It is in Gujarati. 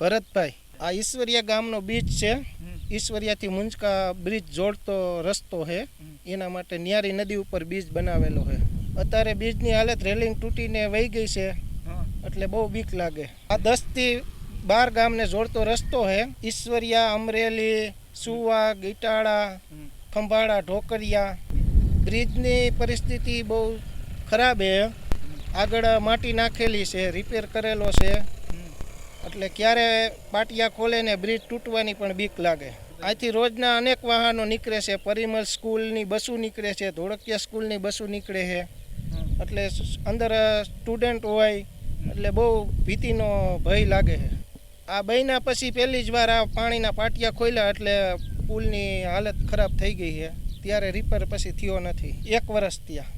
ભરતભાઈ આ ઈશ્વરિયા ગામનો બીચ છે. ઈશ્વરિયાથી મુંજકા બ્રિજ જોડતો રસ્તો છે. એના માટે ન્યારી નદી ઉપર બીજ બનાવેલો છે. અત્યારે બીજની હાલત રેલિંગ તૂટીને વહી ગઈ છે. એટલે બહુ બીક લાગે. આ દસથી બાર ગામને જોડતો રસ્તો છે. ઈશ્વરિયા અમરેલી સુવા ગીટાળા ખંભાળા ઢોકરિયા. બ્રિજની પરિસ્થિતિ બહુ ખરાબ છે. આગળ માટી નાખેલી છે રિપેર કરેલો છે. એટલે ક્યારે પાટિયા ખોલે ને બ્રિજ તૂટવાની પણ બીક લાગે. આથી રોજના અનેક વાહનો નીકળે છે. પરિમલ સ્કૂલની બસો નીકળે છે. ધોળકિયા સ્કૂલની બસો નીકળે છે. એટલે અંદર સ્ટુડન્ટ હોય, એટલે બહુ ભીતિનો ભય લાગે છે. આ બન્યા પછી પહેલી જ વાર આ પાણીના પાટિયા ખોલ્યા એટલે પુલની હાલત ખરાબ થઈ ગઈ છે. ત્યારે રિપેર પછી થયો નથી. એક વર્ષ ત્યાં